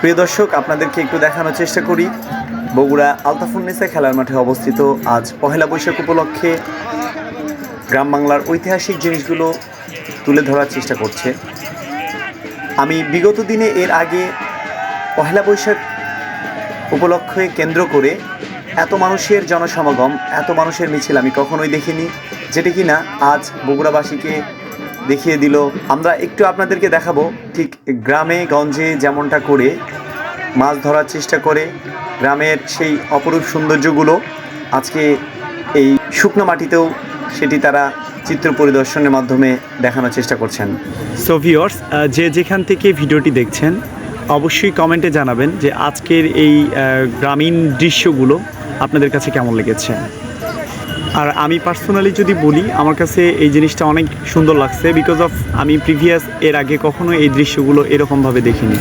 প্রিয় দর্শক, আপনাদেরকে একটু দেখানোর চেষ্টা করি। বগুড়া আলতাফুন্নেসা খেলার মাঠে অবস্থিত আজ পহেলা বৈশাখ উপলক্ষে গ্রাম বাংলার ঐতিহাসিক জিনিসগুলো তুলে ধরার চেষ্টা করছে। আমি বিগত দিনে এর আগে পহেলা বৈশাখ উপলক্ষে কেন্দ্র করে এত মানুষের জনসমাগম, এত মানুষের মিছিল আমি কখনোই দেখিনি। যেটি কিনা আজ বগুড়াবাসীকে দেখিয়ে দিল। আমরা একটু আপনাদেরকে দেখাবো ঠিক গ্রামে, গঞ্জে যেমনটা করে মাছ ধরার চেষ্টা করে, গ্রামের সেই অপরূপ সৌন্দর্যগুলো আজকে এই শুকনো মাটিতেও সেটি তারা চিত্র পরিদর্শনের মাধ্যমে দেখানোর চেষ্টা করছেন। সো ভিওর্স যে যেখান থেকে ভিডিওটি দেখছেন, অবশ্যই কমেন্টে জানাবেন যে আজকের এই গ্রামীণ দৃশ্যগুলো আপনাদের কাছে কেমন লেগেছে। আর আমি পার্সোনালি যদি বলি, আমার কাছে এই জিনিসটা অনেক সুন্দর লাগছে বিকজ অফ আমি প্রিভিয়াস এর আগে কখনো এই দৃশ্যগুলো এরকমভাবে দেখিনি।